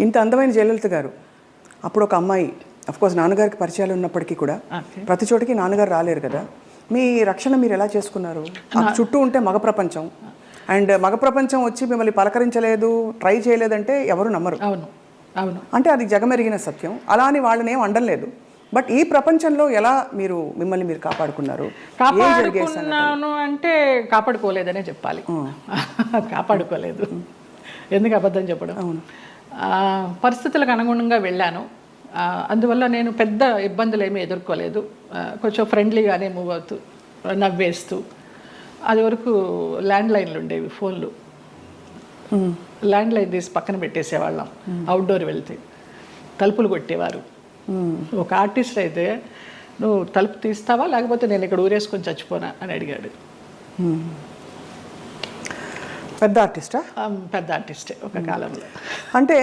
ఇంత అందమైన జయలలిత గారు. అప్పుడు ఒక అమ్మాయి కోర్స్ నాన్నగారికి పరిచయాలు ఉన్నప్పటికీ కూడా ప్రతి చోటికి నాన్నగారు రాలేరు కదా. మీ రక్షణ మీరు ఎలా చేసుకున్నారు? చుట్టూ ఉంటే మగ ప్రపంచం. అండ్ మగ ప్రపంచం వచ్చి మిమ్మల్ని పలకరించలేదు ట్రై చేయలేదంటే ఎవరు నమ్మరు. అవును. అవును. అంటే అది జగమెరిగిన సత్యం. అలా అని వాళ్ళని ఏం అండలేదు బట్ ఈ ప్రపంచంలో ఎలా మీరు మిమ్మల్ని మీరు కాపాడుకున్నారు? కాపాడుకున్నాను అంటే కాపాడుకోలేదనే చెప్పాలి. కాపాడుకోలేదు. ఎందుకు అబద్ధం చెప్పడం? ఆ, పరిస్థితులకు అనుగుణంగా వెళ్ళాను. అందువల్ల నేను పెద్ద ఇబ్బందులు ఏమీ ఎదుర్కోలేదు కొంచెం ఫ్రెండ్లీగానే మూవ్ అవుతూ నవ్వేస్తూ. అది వరకు ల్యాండ్ లైన్లు ఉండేవి ఫోన్లు. ల్యాండ్ లైన్ తీసి పక్కన పెట్టేసేవాళ్ళం అవుట్డోర్ వెళ్తే. తలుపులు కొట్టేవారు. ఒక ఆర్టిస్ట్ అయితే నువ్వు తలుపు తీస్తావా? లేకపోతే నేను ఇక్కడ ఊరేసుకొని చచ్చిపోనా? అని అడిగాడు. పెద్ద ఆర్టిస్టా? ఆ, పెద్ద ఆర్టిస్టే ఒక కాలంలో. అంటే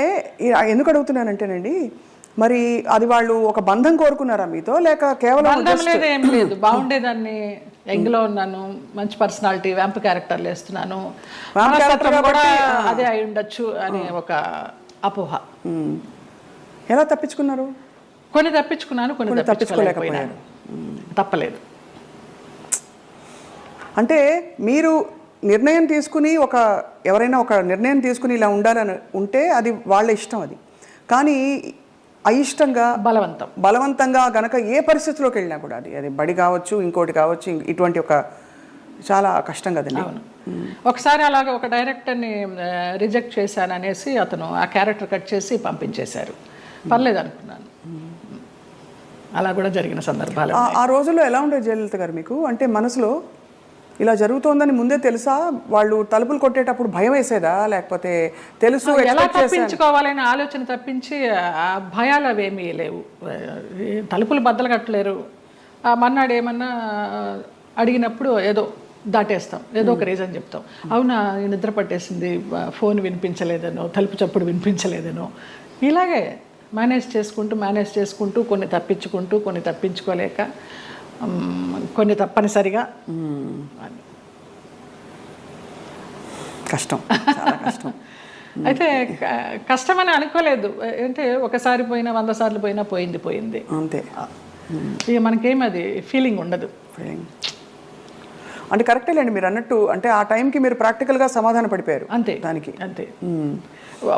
ఎందుకు అడుగుతున్నానంటేనండి మరి అది వాళ్ళు ఒక బంధం కోరుకున్నారా మీతో? లేక కేవలం బంధం లేదు ఏం లేదు. బాగుండేదాన్ని. యంగ్లో ఉన్నాను. మంచి పర్సనాలిటీ వ్యాంప్ క్యారెక్టర్లు వేస్తున్నాను. కూడా అదే అయి ఉండొచ్చు అనే ఒక అపోహ. ఎలా తప్పించుకున్నారు? కొన్ని తప్పించుకున్నాను కొన్ని తప్పించుకోలేకపోయాను తప్పలేదు. అంటే మీరు నిర్ణయం తీసుకుని ఒక ఎవరైనా ఒక నిర్ణయం తీసుకుని ఇలా ఉండాలని ఉంటే అది వాళ్ళ ఇష్టం అది. కానీ అయిష్టంగా బలవంతం. బలవంతంగా గనక ఏ పరిస్థితిలోకి వెళ్ళినా కూడా అది అది బడి కావచ్చు ఇంకోటి కావచ్చు ఇటువంటి ఒక చాలా కష్టం కదండి ఒకసారి అలాగ ఒక డైరెక్టర్ని రిజెక్ట్ చేశాను అనేసి అతను ఆ క్యారెక్టర్ కట్ చేసి పంపించేశారు. పర్లేదు అనుకున్నాను. అలా కూడా జరిగిన సందర్భాలు ఆ- ఆ రోజుల్లో ఎలా ఉండేది జయలలిత గారు మీకు? అంటే మనసులో ఇలా జరుగుతోందని ముందే తెలుసా? వాళ్ళు తలుపులు కొట్టేటప్పుడు భయం వేసేదా? లేకపోతే తెలుసు ఎలా తప్పించుకోవాలనే ఆలోచన తప్పించి ఆ భయాలు అవేమీ లేవు. తలుపులు బద్దలు కట్టలేరు. మన్నాడు ఏమన్నా అడిగినప్పుడు ఏదో దాటేస్తాం. ఏదో ఒక రీజన్ చెప్తాం. అవునా నిద్ర పట్టేసింది ఫోన్ వినిపించలేదనో తలుపు చప్పుడు వినిపించలేదనో. ఇలాగే మేనేజ్ చేసుకుంటూ మేనేజ్ చేసుకుంటూ కొన్ని తప్పించుకుంటూ కొన్ని తప్పించుకోలేక కొన్ని తప్పనిసరిగా. కష్టం కష్టం. అయితే కష్టమని అనుకోలేదు. అంటే ఒకసారి పోయినా వంద సార్లు పోయినా పోయింది పోయింది. అంతే. ఇక మనకేం అది ఫీలింగ్ ఉండదు. ఫీలింగ్ అంటే కరెక్టేలేండి మీరు అన్నట్టు అంటే ఆ టైంకి మీరు ప్రాక్టికల్గా సమాధాన పడిపోయారు అంతే దానికి. అంతే.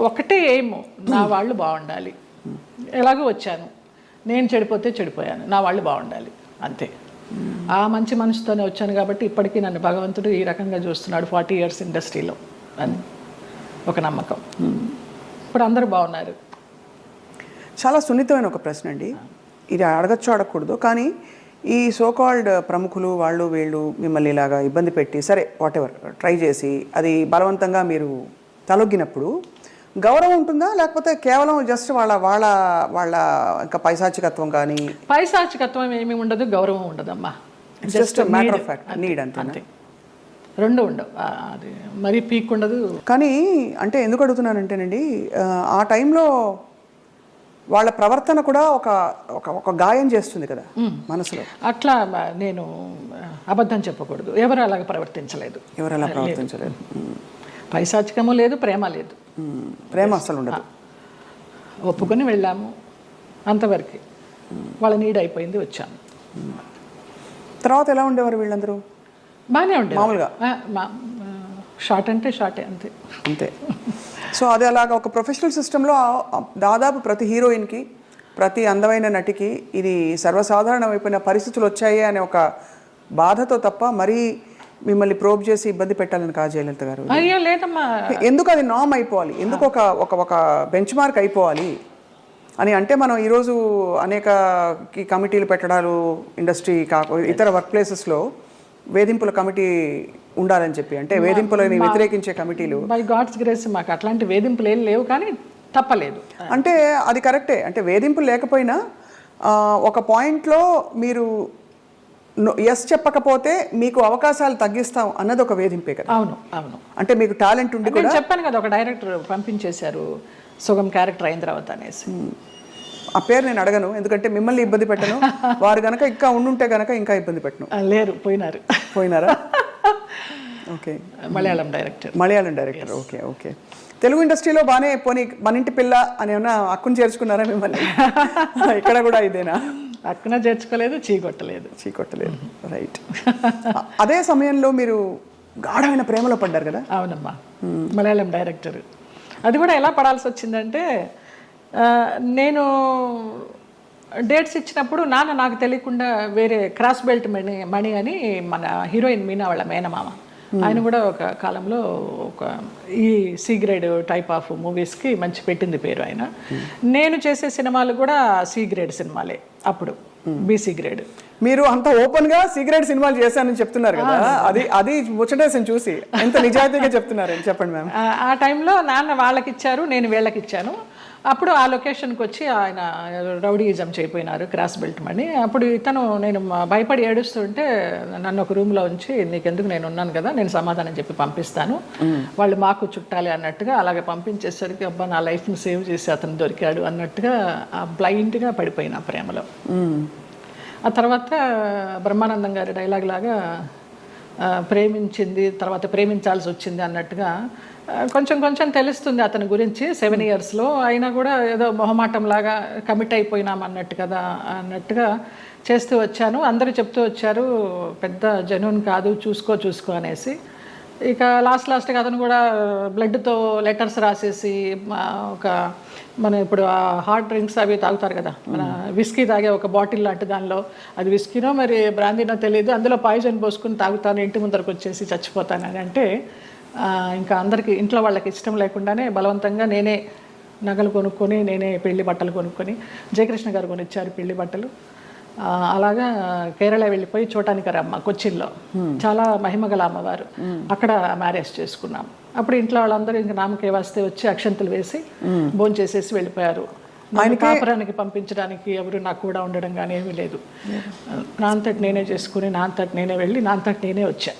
ఒకటే ఏమో నా వాళ్ళు బాగుండాలి. ఎలాగో వచ్చాను. నేను చెడిపోతే చెడిపోయాను నా వాళ్ళు బాగుండాలి. అంతే. ఆ మంచి మనసుతోనే వచ్చాను కాబట్టి ఇప్పటికీ నన్ను భగవంతుడు ఈ రకంగా చూస్తున్నాడు ఫార్టీ ఇయర్స్ ఇండస్ట్రీలో. అని ఒక నమ్మకం. ఇప్పుడు అందరూ బాగున్నారు. చాలా సున్నితమైన ఒక ప్రశ్న అండి. ఇది అడగచ్చు అడగకూడదు. కానీ ఈ సోకాల్డ్ ప్రముఖులు వాళ్ళు వీళ్ళు మిమ్మల్ని ఇలాగా ఇబ్బంది పెట్టి సరే వాట్ ఎవర్ ట్రై చేసి అది బలవంతంగా మీరు తలొగ్గినప్పుడు గౌరవం ఉంటుందా? లేకపోతే కేవలం జస్ట్ వాళ్ళ వాళ్ళ వాళ్ళ ఇంకా పైశాచికత్వం కానీ? పైశాచికత్వం ఏమీ ఉండదు గౌరవం ఉండదమ్మా. Just matter of fact need అంతే రెండు ఉండవు. అది మరీ పీక్ ఉండదు. కానీ అంటే ఎందుకు అడుగుతున్నానంటేనండి ఆ, ఆ టైంలో వాళ్ళ ప్రవర్తన కూడా ఒక ఒక ఒక గాయం చేస్తుంది కదా మనసులో. అట్లా నేను అబద్ధం చెప్పకూడదు. ఎవరు అలాగ ప్రవర్తించలేదు. ఎవరు అలా ప్రవర్తించలేదు. పైశాచికము లేదు ప్రేమ లేదు. ప్రేమ అస్సలు ఉండదు. ఒప్పుకొని వెళ్ళాము. అంతవరకు. వాళ్ళ నీడ్ అయిపోయింది వచ్చాము. తర్వాత ఎలా ఉండేవారు వీళ్ళందరూ? బాగానే ఉండే మామూలుగా? షార్ట్ అంటే షార్టే అంతే. అంతే. సో అది అలాగ ఒక ప్రొఫెషనల్ సిస్టంలో దాదాపు ప్రతి హీరోయిన్కి ప్రతి అందమైన నటికి ఇది సర్వసాధారణమైపోయిన పరిస్థితులు వచ్చాయి అనే ఒక బాధతో తప్ప మరీ మిమ్మల్ని ప్రోబ్ చేసి ఇబ్బంది పెట్టాలని కాదు జయలలిత గారు. అయ్యో లేదమ్మా. ఎందుకు అది నామ్ అయిపోవాలి? ఎందుకు ఒక ఒక ఒక బెంచ్ మార్క్ అయిపోవాలి? అని అంటే మనం ఈరోజు అనేక కమిటీలు పెట్టడాలు ఇండస్ట్రీ కాక ఇతర వర్క్ ప్లేసెస్లో వేధింపుల కమిటీ ఉండాలని చెప్పి అంటే వేధింపులని వ్యతిరేకించే కమిటీలు. బై గాడ్స్ గ్రేస్ మాకు అట్లాంటి వేధింపులు ఏం లేవు కానీ తప్పలేదు. అంటే అది కరెక్టే అంటే వేధింపులు లేకపోయినా ఒక పాయింట్లో మీరు ఎస్ చెప్పకపోతే మీకు అవకాశాలు తగ్గిస్తాం అన్నది ఒక వేధింపే కదా. అవును అవును. అంటే మీకు టాలెంట్ ఉండి నేను చెప్పాను కదా ఒక డైరెక్టర్ పంపించేశారు సుగం క్యారెక్టర్ అయిన తర్వాత అనేసి. ఆ పేరు నేను అడగను ఎందుకంటే మిమ్మల్ని ఇబ్బంది పెట్టను. వారు గనక ఇంకా ఉండుంటే గనక ఇంకా ఇబ్బంది పెట్టను. లేరు పోయినారు. పోయినారా? Okay. Malayalam director. Malayalam director okay okay. Telugu ఇండస్ట్రీలో బాగానే పోనీ మన ఇంటి పిల్ల అని ఏమన్నా అక్కుని చేర్చుకున్నారా మిమ్మల్ని? ఇక్కడ కూడా ఇదేనా? అక్కున చేర్చుకోలేదు చీకొట్టలేదు. చీకొట్టలేదు. రైట్ అదే సమయంలో మీరు గాఢమైన ప్రేమలో పడ్డారు కదా? అవునమ్మా. మలయాళం డైరెక్టర్. అది కూడా ఎలా పడాల్సి వచ్చిందంటే నేను డేట్స్ ఇచ్చినప్పుడు నాన్న నాకు తెలియకుండా వేరే క్రాస్ బెల్ట్ మణి మణి అని మన హీరోయిన్ మీనా వాళ్ళ మేనమామ. ఆయన కూడా ఒక కాలంలో ఒక ఈ సి గ్రేడ్ టైప్ ఆఫ్ మూవీస్కి మంచి పెట్టింది పేరు ఆయన. నేను చేసే సినిమాలు కూడా సి గ్రేడ్ సినిమాలే అప్పుడు. బీసీ గ్రేడ్ మీరు అంత ఓపెన్గా సిగరెట్ సినిమాలు చేశానని చెప్తున్నారు కదా. అది అది ముచ్చటేసని చూసి. ఎంత నిజాయితీగా చెప్తున్నారు? చెప్పండి మ్యామ్. ఆ- టైంలో నాన్న వాళ్ళకి ఇచ్చారు నేను వీళ్ళకి ఇచ్చాను అప్పుడు ఆ లొకేషన్కి వచ్చి ఆయన రౌడీయిజం చేయపోయినారు క్రాస్ బెల్ట్ మని. అప్పుడు ఇతను నేను భయపడి ఏడుస్తుంటే నన్ను ఒక రూమ్లో ఉంచి నీకెందుకు నేను ఉన్నాను కదా నేను సమాధానం చెప్పి పంపిస్తాను. వాళ్ళు మాకు చుట్టాలి అన్నట్టుగా అలాగే పంపించేసరికి అబ్బా నా లైఫ్ని సేవ్ చేసి అతను దొరికాడు అన్నట్టుగా ఆ బ్లైండ్గా పడిపోయిన ప్రేమలో. ఆ తర్వాత బ్రహ్మానందం గారి డైలాగ్ లాగా ప్రేమించింది తర్వాత ప్రేమించాల్సి వచ్చింది అన్నట్టుగా కొంచెం కొంచెం తెలుస్తుంది అతని గురించి. సెవెన్ ఇయర్స్లో అయినా కూడా ఏదో మొహమాటం లాగా కమిట్ అయిపోయినాం అన్నట్టు కదా అన్నట్టుగా చేస్తూ వచ్చాను. అందరూ చెప్తూ వచ్చారు పెద్ద జనూన్ కాదు చూసుకో చూసుకో అనేసి. ఇక లాస్ట్ లాస్ట్గా అతను కూడా బ్లడ్తో లెటర్స్ రాసేసి ఒక మన ఇప్పుడు ఆ హార్డ్ డ్రింక్స్ అవి తాగుతారు కదా మన విస్కీ తాగే ఒక బాటిల్ లాంటి దానిలో. అది విస్కీనో మరి బ్రాందీనో తెలియదు అందులో పాయిజన్ పోసుకుని తాగుతాను ఇంటి ముందరకు వచ్చేసి చచ్చిపోతాను అని అంటే ఇంకా అందరికి ఇంట్లో వాళ్ళకి ఇష్టం లేకుండానే బలవంతంగా నేనే నగలు కొనుక్కొని నేనే పెళ్ళి బట్టలు కొనుక్కొని జయకృష్ణ గారు కొనిచ్చారు పెళ్ళి బట్టలు. అలాగా కేరళ వెళ్ళిపోయి చూడటానికి రమ్మ కొచ్చిన్లో. చాలా మహిమగల అమ్మవారు. అక్కడ మ్యారేజ్ చేసుకున్నాం. అప్పుడు ఇంట్లో వాళ్ళందరూ ఇంక నామకే వస్తే వచ్చి అక్షంతలు వేసి భోంచేసేసి వెళ్ళిపోయారు. నన్ను కాపురానికి పంపించడానికి ఎవరు నాకు కూడా ఉండడం కానీ ఏమీ లేదు. నా అంతటి నేనే చేసుకుని నా అంతటి నేనే వెళ్ళి నా అంతటి నేనే వచ్చా.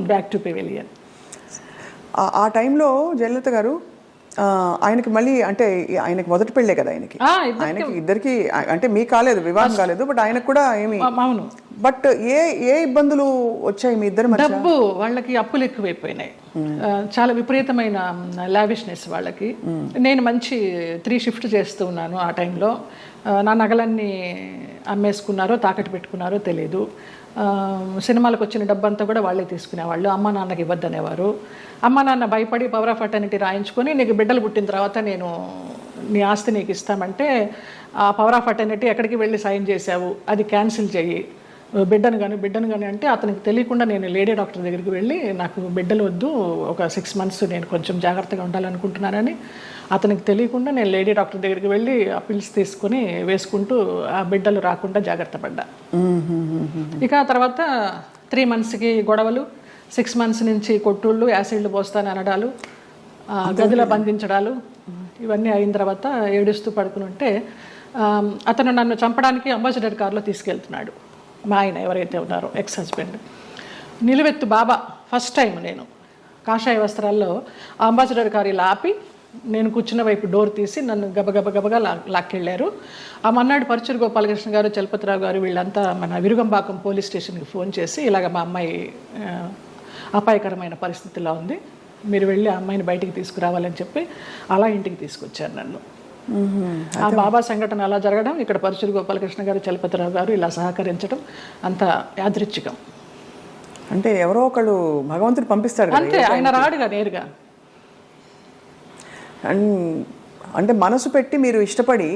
బ్యాక్ టు పెవిలియన్ ఆ- ఆ టైంలో జయలలిత గారు ఆయనకి మళ్ళీ అంటే ఆయనకి మొదటి పెళ్ళే కదా ఆయనకి. ఆయనకి ఇద్దరికి అంటే మీ కాలేదు వివాహం కాలేదు బట్ ఆయనకు కూడా ఏమి అవును. బట్ ఏ ఏ ఇబ్బందులు వచ్చాయి మీ ఇద్దరి డబ్బు వాళ్ళకి అప్పులు ఎక్కువైపోయినాయి. ఆ, చాలా విపరీతమైన లావిష్నెస్ వాళ్ళకి. నేను మంచి త్రీ షిఫ్ట్ చేస్తూ ఉన్నాను ఆ టైంలో. నా నగలన్నీ అమ్మేసుకున్నారో తాకట్టు పెట్టుకున్నారో తెలియదు సినిమాలకు వచ్చిన డబ్బంతా కూడా వాళ్ళే తీసుకునేవాళ్ళు. అమ్మ నాన్నకి ఇవ్వద్దనేవారు. అమ్మ నాన్న భయపడి పవర్ ఆఫ్ అటర్నిటీ రాయించుకొని నీకు బిడ్డలు పుట్టిన తర్వాత నేను నీ ఆస్తి నీకు ఇస్తామంటే ఆ పవర్ ఆఫ్ అటర్నిటీ ఎక్కడికి వెళ్ళి సైన్ చేశావు? అది క్యాన్సిల్ చేయి బిడ్డను కానీ బిడ్డను కానీ అంటే అతనికి తెలియకుండా నేను లేడీ డాక్టర్ దగ్గరికి వెళ్ళి నాకు బిడ్డలు వద్దు ఒక సిక్స్ మంత్స్ నేను కొంచెం జాగ్రత్తగా ఉండాలనుకుంటున్నానని అతనికి తెలియకుండా నేను లేడీ డాక్టర్ దగ్గరికి వెళ్ళి ఆ పిల్స్ తీసుకొని వేసుకుంటూ ఆ బిడ్డలు రాకుండా జాగ్రత్త పడ్డా. ఇక ఆ తర్వాత త్రీ మంత్స్కి గొడవలు సిక్స్ మంత్స్ నుంచి కొట్టుళ్ళు యాసిడ్లు పోస్తాను అనడాలు గదిలో బంధించడాలు ఇవన్నీ అయిన తర్వాత ఏడుస్తూ పడుకుని ఉంటే అతను నన్ను చంపడానికి అంబాసిడర్ కారులో తీసుకెళ్తున్నాడు. మా ఆయన ఎవరైతే ఉన్నారో ఎక్స్ హస్బెండ్ నిలువెత్తు బాబా ఫస్ట్ టైం నేను. కాషాయ వస్త్రాల్లో అంబాసిడర్ కారు ఇలా ఆపి నేను కూర్చున్న వైపు డోర్ తీసి నన్ను గబగబ గబగా లా లాక్కెళ్ళారు. ఆ మన్నాడు పరుచూరు గోపాలకృష్ణ గారు చలపతిరావు గారు వీళ్ళంతా మన విరుగంబాకం పోలీస్ స్టేషన్కి ఫోన్ చేసి ఇలాగ మా అమ్మాయి అపాయకరమైన పరిస్థితిలో ఉంది. మీరు వెళ్ళి ఆ అమ్మాయిని బయటికి తీసుకురావాలని చెప్పి అలా ఇంటికి తీసుకొచ్చారు నన్ను. ఆ బాబా సంఘటన అలా జరగడం ఇక్కడ పరుచూరు గోపాలకృష్ణ గారు చలపతిరావు గారు ఇలా సహకరించడం అంత యాదృచ్ఛికం. అంటే ఎవరో ఒకళ్ళు భగవంతుడు పంపిస్తాడు అంతే ఆయన రాడుగా నేరుగా. అండ్ అంటే మనసు పెట్టి మీరు ఇష్టపడి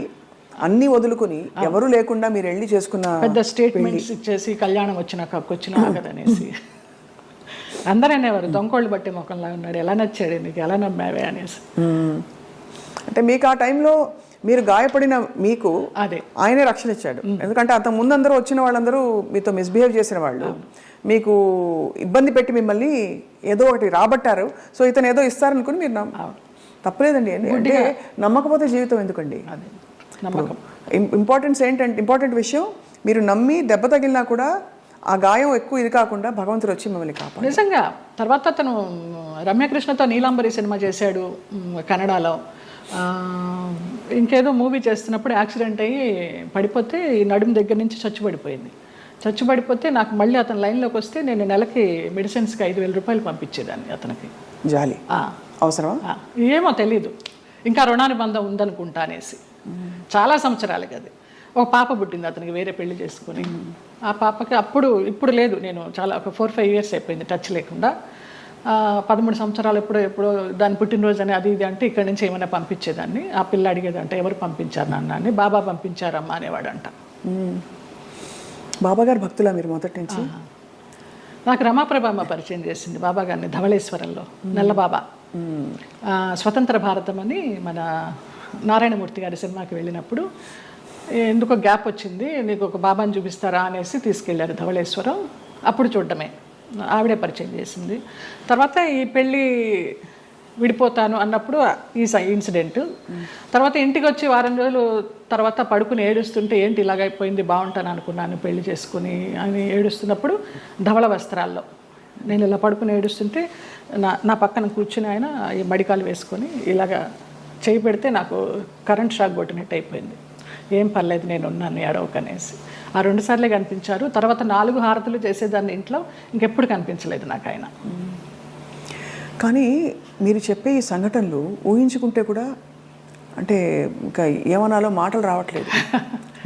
అన్ని వదులుకుని ఎవరు లేకుండా మీరు వెళ్ళి చేసుకున్న పెద్ద స్టేట్మెంట్స్ ఇచ్చేసి కళ్యాణం వచ్చినాక వచ్చిన ఆగదనేసి అందరూ అనేవారు దొంకోళ్ళు బట్టి ముఖంలా ఉన్నాడు ఎలా నచ్చాడు నీకు ఎలా నమ్మావే అనేసి. అంటే మీకు ఆ టైంలో మీరు గాయపడిన మీకు అదే. ఆయనే రక్షణ ఇచ్చాడు. ఎందుకంటే అంత ముందందరూ వచ్చిన వాళ్ళందరూ మీతో మిస్బిహేవ్ చేసిన వాళ్ళు. మీకు ఇబ్బంది పెట్టి మిమ్మల్ని ఏదో ఒకటి రాబట్టారు. సో ఇతను ఏదో ఇస్తారనుకుని మీరు తప్పలేదండి. అంటే నమ్మకపోతే జీవితం ఎందుకండి? అదే. నమ్మకం. ఇంపార్టెన్స్ ఏంటంటే ఇంపార్టెంట్ విషయం మీరు నమ్మి దెబ్బ తగిలినా కూడా ఆ గాయం ఎక్కువ ఇది కాకుండా భగవంతుడు వచ్చి మిమ్మల్ని కాపాడు. నిజంగా. తర్వాత అతను రమ్యకృష్ణతో నీలాంబరి సినిమా చేశాడు కన్నడలో. ఇంకేదో మూవీ చేస్తున్నప్పుడు యాక్సిడెంట్ అయ్యి పడిపోతే ఈ నడుము దగ్గర నుంచి చచ్చుపడిపోయింది. చచ్చుపడిపోతే నాకు మళ్ళీ అతని లైన్లోకి వస్తే నేను నెలకి మెడిసిన్స్కి ఐదు వేల రూపాయలు పంపించేదాన్ని అతనికి. జాలి. ఆ, అవసరమా? ఏమో తెలీదు. ఇంకా రుణానుబంధం ఉందనుకుంటా అనేసి. చాలా సంవత్సరాలకి అది. ఒక పాప పుట్టింది అతనికి వేరే పెళ్ళి చేసుకొని. ఆ పాపకి అప్పుడు ఇప్పుడు లేదు. నేను చాలా ఒక ఫోర్ ఫైవ్ ఇయర్స్ అయిపోయింది టచ్ లేకుండా. పదమూడు సంవత్సరాలు ఎప్పుడో ఎప్పుడో దాని పుట్టినరోజు అని అది ఇది అంటే ఇక్కడి నుంచి ఏమైనా పంపించేదాన్ని. ఆ పిల్ల అడిగేదంటే ఎవరు పంపించారు నాన్న? అని. బాబా పంపించారమ్మా అనేవాడంట. బాబా గారు భక్తులా మీరు మొదటి నుంచి? నాకు రమాప్రభమ్మ పరిచయం చేసింది బాబా గారిని ధవళేశ్వరంలో నల్లబాబా స్వతంత్ర భారతం అని మన నారాయణమూర్తి గారి సినిమాకి వెళ్ళినప్పుడు ఎందుకో గ్యాప్ వచ్చింది నీకు ఒక బాబాని చూపిస్తారా? అనేసి తీసుకెళ్ళారు ధవళేశ్వరం. అప్పుడు చూడడమే. ఆవిడే పరిచయం చేసింది. తర్వాత ఈ పెళ్ళి విడిపోతాను అన్నప్పుడు ఈ ఇన్సిడెంట్. తర్వాత ఇంటికి వచ్చి వారం రోజులు తర్వాత పడుకుని ఏడుస్తుంటే ఏంటి ఇలాగైపోయింది బాగుంటాను అనుకున్నాను పెళ్ళి చేసుకుని అని ఏడుస్తున్నప్పుడు ధవళ వస్త్రాల్లో. నేను ఇలా పడుకుని ఏడుస్తుంటే నా నా పక్కన కూర్చుని ఆయన ఈ మడికాలు వేసుకొని ఇలాగా చేయి పెడితే నాకు కరెంట్ షాక్ కొట్టినట్టు అయిపోయింది. ఏం పర్లేదు నేను ఉన్నాను ఎడవకనేసి ఆ రెండు సార్లే కనిపించారు. తర్వాత నాలుగు హారతులు చేసేదాన్ని ఇంట్లో ఇంకెప్పుడు కనిపించలేదు నాకు ఆయన. కానీ మీరు చెప్పే ఈ సంఘటనలు ఊహించుకుంటే కూడా అంటే ఇంకా ఏమనాలో మాటలు రావట్లేదు.